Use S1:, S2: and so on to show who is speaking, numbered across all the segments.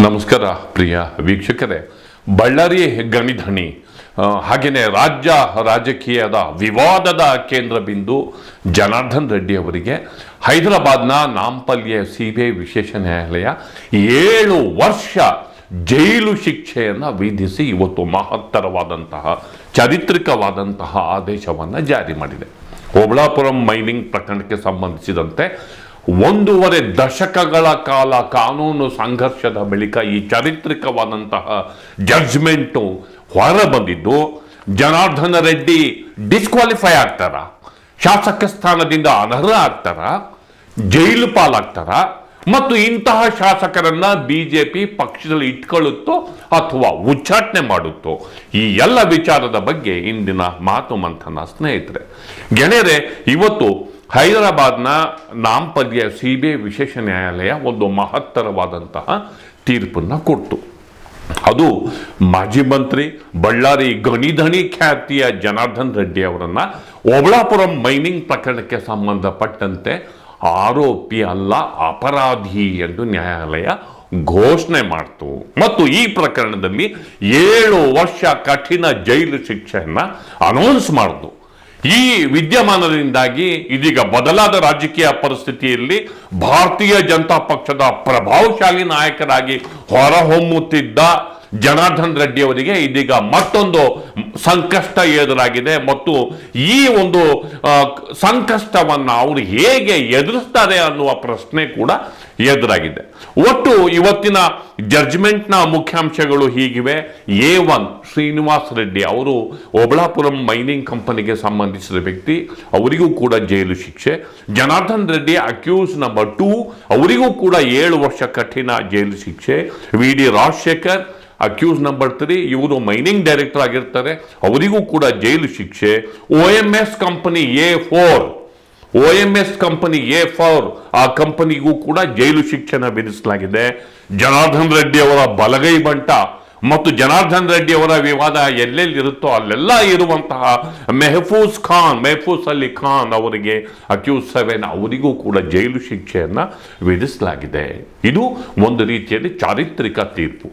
S1: ನಮಸ್ಕಾರ ಪ್ರಿಯ ವೀಕ್ಷಕರೇ. ಬಳ್ಳಾರಿ ಗಣಿಧಣಿ ಹಾಗೆಯೇ ರಾಜ್ಯ ರಾಜಕೀಯದ ವಿವಾದದ ಕೇಂದ್ರ ಬಿಂದು ಜನಾರ್ದನ್ ರೆಡ್ಡಿ ಅವರಿಗೆ ಹೈದರಾಬಾದ್ನ ನಾಂಪಲ್ಯ ಸಿ ಬಿ ಐ ವಿಶೇಷ ನ್ಯಾಯಾಲಯ ಏಳು ವರ್ಷ ಜೈಲು ಶಿಕ್ಷೆಯನ್ನು ವಿಧಿಸಿ ಇವತ್ತು ಮಹತ್ತರವಾದಂತಹ, ಚಾರಿತ್ರಿಕವಾದಂತಹ ಆದೇಶವನ್ನು ಜಾರಿ ಮಾಡಿದೆ. ಓಬಳಾಪುರಂ ಮೈನಿಂಗ್ ಪ್ರಕರಣಕ್ಕೆ ಸಂಬಂಧಿಸಿದಂತೆ ಒಂದೂವರೆ ದಶಕಗಳ ಕಾಲ ಕಾನೂನು ಸಂಘರ್ಷದ ಬಳಿಕ ಈ ಚಾರಿತ್ರಿಕವಾದಂತಹ ಜಡ್ಜ್ಮೆಂಟು ಹೊರ ಬಂದಿದ್ದು ಜನಾರ್ದನ ರೆಡ್ಡಿ ಡಿಸ್ಕ್ವಾಲಿಫೈ ಆಗ್ತಾರ, ಶಾಸಕ ಸ್ಥಾನದಿಂದ ಅನರ್ಹ ಆಗ್ತಾರ, ಜೈಲು ಪಾಲಾಗ್ತಾರ, ಮತ್ತು ಇಂತಹ ಶಾಸಕರನ್ನ ಬಿಜೆಪಿ ಪಕ್ಷದಲ್ಲಿ ಇಟ್ಕೊಳ್ಳುತ್ತೋ ಅಥವಾ ಉಚ್ಚಾಟನೆ ಮಾಡುತ್ತೋ, ಈ ಎಲ್ಲ ವಿಚಾರದ ಬಗ್ಗೆ ಇಂದಿನ ಮಾತು ಮಂಥನ ಸ್ನೇಹಿತರೆ. ಗೆಳೆಯರೆ, ಇವತ್ತು ಹೈದರಾಬಾದ್ನ ನಾಂಪಲ್ಯ ಸಿ ಬಿ ಐ ವಿಶೇಷ ನ್ಯಾಯಾಲಯ ಒಂದು ಮಹತ್ತರವಾದಂತಹ ತೀರ್ಪನ್ನು ಕೊಟ್ಟು ಅದು ಮಾಜಿ ಮಂತ್ರಿ ಬಳ್ಳಾರಿ ಗಣಿಧಣಿ ಖ್ಯಾತಿಯ ಜನಾರ್ದನ್ ರೆಡ್ಡಿ ಅವರನ್ನ ಓಬಳಾಪುರಂ ಮೈನಿಂಗ್ ಪ್ರಕರಣಕ್ಕೆ ಸಂಬಂಧಪಟ್ಟಂತೆ ಆರೋಪಿ ಅಲ್ಲ, ಅಪರಾಧಿ ಎಂದು ನ್ಯಾಯಾಲಯ ಘೋಷಣೆ ಮಾಡ್ತು. ಮತ್ತು ಈ ಪ್ರಕರಣದಲ್ಲಿ ಏಳು ವರ್ಷ ಕಠಿಣ ಜೈಲು ಶಿಕ್ಷೆಯನ್ನು ಅನೌನ್ಸ್ ಮಾಡಿತು ಈ ವಿದ್ಯಮಾನದಿಂದಾಗಿ ಇದೀಗ ಬದಲಾದ ರಾಜಕೀಯ ಪರಿಸ್ಥಿತಿಯಲ್ಲಿ ಭಾರತೀಯ ಜನತಾ ಪಕ್ಷದ ಪ್ರಭಾವಶಾಲಿ ನಾಯಕರಾಗಿ ಹೊರಹೊಮ್ಮುತ್ತಿದ್ದ ಜನಾರ್ದನ್ ರೆಡ್ಡಿ ಅವರಿಗೆ ಇದೀಗ ಮತ್ತೊಂದು ಸಂಕಷ್ಟ ಎದುರಾಗಿದೆ. ಮತ್ತು ಈ ಒಂದು ಸಂಕಷ್ಟವನ್ನು ಅವರು ಹೇಗೆ ಎದುರಿಸ್ತಾರೆ ಅನ್ನುವ ಪ್ರಶ್ನೆ ಕೂಡ ಎದುರಾಗಿದೆ. ಒಟ್ಟು ಇವತ್ತಿನ ಜಡ್ಜ್ಮೆಂಟ್ನ ಮುಖ್ಯಾಂಶಗಳು ಹೀಗಿವೆ. ಎ ಒನ್ ಶ್ರೀನಿವಾಸ್ ರೆಡ್ಡಿ ಅವರು ಒಬಳಾಪುರಂ ಮೈನಿಂಗ್ ಕಂಪನಿಗೆ ಸಂಬಂಧಿಸಿದ ವ್ಯಕ್ತಿ. ಅವರಿಗೂ ಕೂಡ ಜೈಲು ಶಿಕ್ಷೆ. Janardhan Reddy accused number two. ಅವರಿಗೂ ಕೂಡ ಏಳು ವರ್ಷ ಕಠಿಣ ಜೈಲು ಶಿಕ್ಷೆ. V D Rajashekhar accused number three ಇವರು ಮೈನಿಂಗ್ ಡೈರೆಕ್ಟರ್ ಆಗಿರ್ತಾರೆ. ಅವರಿಗೂ ಕೂಡ ಜೈಲು ಶಿಕ್ಷೆ. O M S company A four O M S company A four ಆ ಕಂಪನಿಗೂ ಕೂಡ ಜೈಲು ಶಿಕ್ಷೆನ ವಿಧಿಸಲಾಗಿದೆ. ಜನಾರ್ದನ್ ರೆಡ್ಡಿ ಅವರ ಬಲಗೈ ಬಂಟ ಮತ್ತು ಜನಾರ್ದನ್ ರೆಡ್ಡಿ ಅವರ ವಿವಾದ ಎಲ್ಲೆಲ್ಲಿರುತ್ತೋ ಅಲ್ಲೆಲ್ಲ ಇರುವಂತಹ ಮೆಹಫೂಜ್ ಖಾನ್, ಮೆಹಫೂಜ್ ಅಲಿ ಖಾನ್ ಅವರಿಗೆ ಅಕ್ಯೂಸ್ ಸೆವೆನ್ ಅವರಿಗೂ ಕೂಡ ಜೈಲು ಶಿಕ್ಷೆಯನ್ನ ವಿಧಿಸಲಾಗಿದೆ. ಇದು ಒಂದು ರೀತಿಯಲ್ಲಿ ಚಾರಿತ್ರಿಕ ತೀರ್ಪು.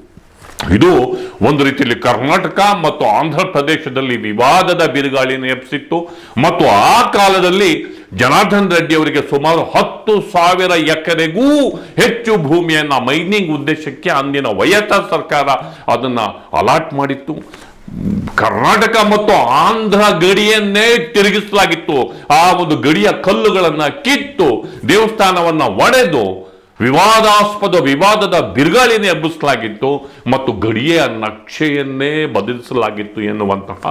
S1: ಇದು ಒಂದು ರೀತಿಯಲ್ಲಿ ಕರ್ನಾಟಕ ಮತ್ತು ಆಂಧ್ರ ಪ್ರದೇಶದಲ್ಲಿ ವಿವಾದದ ಬಿರುಗಾಳಿನ ಎಪ್ಸಿತ್ತು ಮತ್ತು ಆ ಕಾಲದಲ್ಲಿ ಜನಾರ್ದನ್ ರೆಡ್ಡಿ ಅವರಿಗೆ ಸುಮಾರು ಹತ್ತು ಸಾವಿರ ಎಕರೆಗೂ ಹೆಚ್ಚು ಭೂಮಿಯನ್ನ ಮೈನಿಂಗ್ ಉದ್ದೇಶಕ್ಕೆ ಅಂದಿನ ವೈಎಸ್ಆರ್ ಸರ್ಕಾರ ಅದನ್ನ ಅಲಾಟ್ ಮಾಡಿತ್ತು. ಕರ್ನಾಟಕ ಮತ್ತು ಆಂಧ್ರ ಗಡಿಯನ್ನೇ ತಿರುಗಿಸಲಾಗಿತ್ತು. ಆ ಒಂದು ಗಡಿಯ ಕಲ್ಲುಗಳನ್ನ ಕಿತ್ತು ದೇವಸ್ಥಾನವನ್ನ ಒಡೆದು ವಿವಾದಾಸ್ಪದ ವಿವಾದದ ಬಿರುಗಾಳಿಯನ್ನು ಎಬ್ಬಿಸಲಾಗಿತ್ತು ಮತ್ತು ಗಡಿಯ ನಕ್ಷೆಯನ್ನೇ ಬದಲಿಸಲಾಗಿತ್ತು ಎನ್ನುವಂತಹ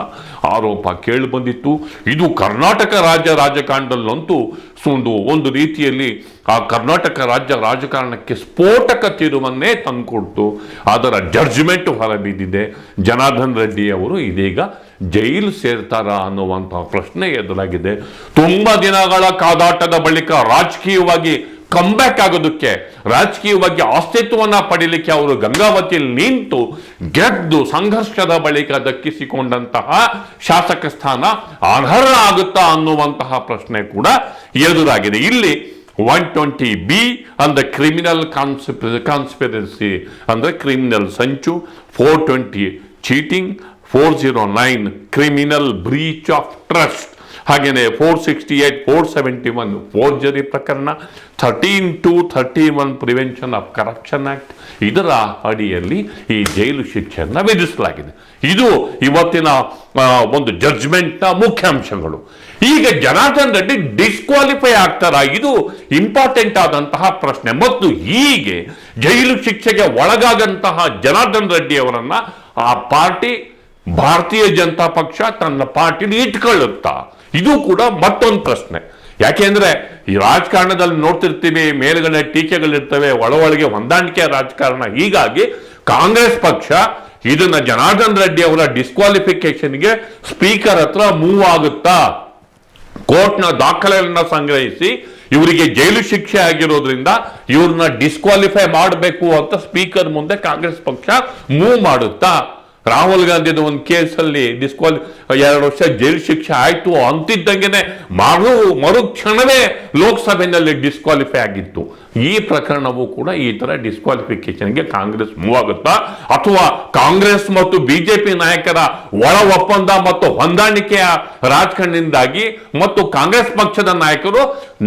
S1: ಆರೋಪ ಕೇಳಿಬಂದಿತ್ತು. ಇದು ಕರ್ನಾಟಕ ರಾಜ್ಯ ರಾಜಕಾರಣದಲ್ಲಂತೂ ಒಂದು ಒಂದು ರೀತಿಯಲ್ಲಿ ಆ ಕರ್ನಾಟಕ ರಾಜ್ಯ ರಾಜಕಾರಣಕ್ಕೆ ಸ್ಫೋಟಕ ತಿರುವನ್ನೇ ತಂದುಕೊಡ್ತು. ಅದರ ಜಡ್ಜ್ಮೆಂಟ್ ಹೊರಬಿದ್ದಿದೆ. ಜನಾರ್ದನ್ ರೆಡ್ಡಿ ಅವರು ಇದೀಗ ಜೈಲು ಸೇರ್ತಾರ ಅನ್ನುವಂತಹ ಪ್ರಶ್ನೆ ಎದುರಾಗಿದೆ. ತುಂಬಾ ದಿನಗಳ ಕಾದಾಟದ ಬಳಿಕ ರಾಜಕೀಯವಾಗಿ ಕಂಬ್ಯಾಕ್ ಆಗೋದಕ್ಕೆ ರಾಜಕೀಯವಾಗಿ ಅಸ್ತಿತ್ವವನ್ನ ಪಡೀಲಿಕ್ಕೆ ಅವರು ಗಂಗಾವತಿಯಲ್ಲಿ ನಿಂತು ಗೆದ್ದು ಸಂಘರ್ಷದ ಬಳಿಕ ದಕ್ಕಿಸಿಕೊಂಡಂತಹ ಶಾಸಕ ಸ್ಥಾನ ಅನರ್ಹ ಆಗುತ್ತಾ ಅನ್ನುವಂತಹ ಪ್ರಶ್ನೆ ಕೂಡ ಎದುರಾಗಿದೆ. ಇಲ್ಲಿ ಒನ್ ಟ್ವೆಂಟಿ ಬಿ ಅಂದ್ರೆ ಕ್ರಿಮಿನಲ್ ಕಾನ್ಸ್ಪ ಕಾನ್ಸ್ಪಿರೆನ್ಸಿ ಅಂದ್ರೆ ಕ್ರಿಮಿನಲ್ ಸಂಚು four twenty cheating four zero nine criminal breach of trust ಹಾಗೆಯೇ four sixty eight four seventy one forgery ಪ್ರಕರಣ thirteen two thirty one prevention of corruption act ಇದರ ಅಡಿಯಲ್ಲಿ ಈ ಜೈಲು ಶಿಕ್ಷೆಯನ್ನು ವಿಧಿಸಲಾಗಿದೆ. ಇದು ಇವತ್ತಿನ ಒಂದು ಜಡ್ಜ್ಮೆಂಟ್ನ ಮುಖ್ಯಾಂಶಗಳು. ಈಗ ಜನಾರ್ದನ್ ರೆಡ್ಡಿ ಡಿಸ್ಕ್ವಾಲಿಫೈ ಆಗ್ತಾರ? ಇದು ಇಂಪಾರ್ಟೆಂಟ್ ಆದಂತಹ ಪ್ರಶ್ನೆ. ಮತ್ತು ಹೀಗೆ ಜೈಲು ಶಿಕ್ಷೆಗೆ ಒಳಗಾದಂತಹ ಜನಾರ್ದನ್ ರೆಡ್ಡಿ ಅವರನ್ನ ಆ ಪಾರ್ಟಿ, ಭಾರತೀಯ ಜನತಾ ಪಕ್ಷ ತನ್ನ ಪಾರ್ಟಿಲಿ ಇಟ್ಕೊಳ್ಳುತ್ತಾ? ಇದು ಕೂಡ ಮತ್ತೊಂದು ಪ್ರಶ್ನೆ. ಯಾಕೆಂದ್ರೆ ಈ ರಾಜಕಾರಣದಲ್ಲಿ ನೋಡ್ತಿರ್ತೀವಿ, ಮೇಲುಗಡೆ ಟೀಕೆಗಳಿರ್ತವೆ ಒಳ ಒಳಗೆ ಹೊಂದಾಣಿಕೆ ರಾಜಕಾರಣ. ಹೀಗಾಗಿ ಕಾಂಗ್ರೆಸ್ ಪಕ್ಷ ಇದನ್ನ ಜನಾರ್ದನ್ ರೆಡ್ಡಿ ಅವರ ಡಿಸ್ಕ್ವಾಲಿಫಿಕೇಶನ್ಗೆ ಸ್ಪೀಕರ್ ಹತ್ರ ಮೂವ್ ಆಗುತ್ತಾ? ಕೋರ್ಟ್ನ ದಾಖಲೆಗಳನ್ನ ಸಂಗ್ರಹಿಸಿ ಇವರಿಗೆ ಜೈಲು ಶಿಕ್ಷೆ ಆಗಿರೋದ್ರಿಂದ ಇವ್ರನ್ನ ಡಿಸ್ಕ್ವಾಲಿಫೈ ಮಾಡಬೇಕು ಅಂತ ಸ್ಪೀಕರ್ ಮುಂದೆ ಕಾಂಗ್ರೆಸ್ ಪಕ್ಷ ಮೂವ್ ಮಾಡುತ್ತಾ? ರಾಹುಲ್ ಗಾಂಧಿದ ಒಂದು ಕೇಸಲ್ಲಿ ಡಿಸ್ಕ್ವಾಲಿ ಎರಡು ವರ್ಷ ಜೈಲು ಶಿಕ್ಷೆ ಆಯ್ತು ಅಂತಿದ್ದಂಗೆನೆ ಮರು, ಮರುಕ್ಷಣವೇ ಲೋಕಸಭೆಯಲ್ಲಿ ಡಿಸ್ಕ್ವಾಲಿಫೈ ಆಗಿತ್ತು. ಈ ಪ್ರಕರಣವು ಕೂಡ ಈ ತರ ಡಿಸ್ಕ್ವಾಲಿಫಿಕೇಶನ್ಗೆ ಕಾಂಗ್ರೆಸ್ ಮೂವ್ ಆಗುತ್ತಾ? ಅಥವಾ ಕಾಂಗ್ರೆಸ್ ಮತ್ತು ಬಿಜೆಪಿ ನಾಯಕರ ಒಳ ಒಪ್ಪಂದ ಮತ್ತು ಹೊಂದಾಣಿಕೆಯ ರಾಜಕಾರಣದಿಂದಾಗಿ ಮತ್ತು ಕಾಂಗ್ರೆಸ್ ಪಕ್ಷದ ನಾಯಕರು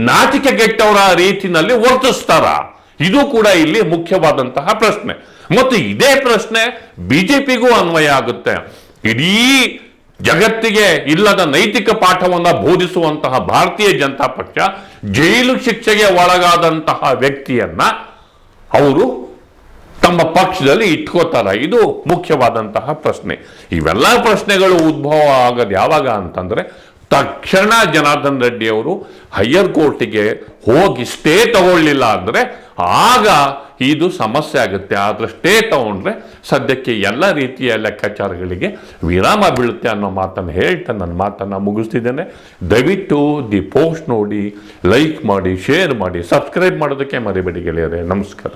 S1: ನಾಚಿಕೆಗೆಟ್ಟವರ ರೀತಿಯಲ್ಲಿ ವರ್ತಿಸ್ತಾರ? ಇದು ಕೂಡ ಇಲ್ಲಿ ಮುಖ್ಯವಾದಂತಹ ಪ್ರಶ್ನೆ. ಮತ್ತು ಇದೇ ಪ್ರಶ್ನೆ ಬಿಜೆಪಿಗೂ ಅನ್ವಯ ಆಗುತ್ತೆ. ಇಡೀ ಜಗತ್ತಿಗೆ ಇಲ್ಲದ ನೈತಿಕ ಪಾಠವನ್ನ ಬೋಧಿಸುವಂತಹ ಭಾರತೀಯ ಜನತಾ ಪಕ್ಷ ಜೈಲು ಶಿಕ್ಷೆಗೆ ಒಳಗಾದಂತಹ ವ್ಯಕ್ತಿಯನ್ನ ಅವರು ತಮ್ಮ ಪಕ್ಷದಲ್ಲಿ ಇಟ್ಕೋತಾರ. ಇದು ಮುಖ್ಯವಾದಂತಹ ಪ್ರಶ್ನೆ. ಇವೆಲ್ಲ ಪ್ರಶ್ನೆಗಳು ಉದ್ಭವ ಆಗೋದು ಯಾವಾಗ ಅಂತಂದ್ರೆ ತಕ್ಷಣ ಜನಾರ್ದನ್ ರೆಡ್ಡಿ ಅವರು ಹೈಯರ್ ಕೋರ್ಟಿಗೆ ಹೋಗಿ ಸ್ಟೇ ತಗೊಳ್ಳಿಲ್ಲ ಅಂದರೆ ಆಗ ಇದು ಸಮಸ್ಯೆ ಆಗುತ್ತೆ. ಆದರೆ ಸ್ಟೇ ತಗೊಂಡ್ರೆ ಸದ್ಯಕ್ಕೆ ಎಲ್ಲ ರೀತಿಯ ಲೆಕ್ಕಾಚಾರಗಳಿಗೆ ವಿರಾಮ ಬೀಳುತ್ತೆ ಅನ್ನೋ ಮಾತನ್ನು ಹೇಳ್ತಾ ನನ್ನ ಮಾತನ್ನು ಮುಗಿಸ್ತಿದ್ದೇನೆ. ದಯವಿಟ್ಟು ದಿ ಪೋಸ್ಟ್ ನೋಡಿ, ಲೈಕ್ ಮಾಡಿ, ಶೇರ್ ಮಾಡಿ, ಸಬ್ಸ್ಕ್ರೈಬ್ ಮಾಡೋದಕ್ಕೆ ಮರಿಬೇಡಿ ಗೆಳೆಯರೆ. ನಮಸ್ಕಾರ.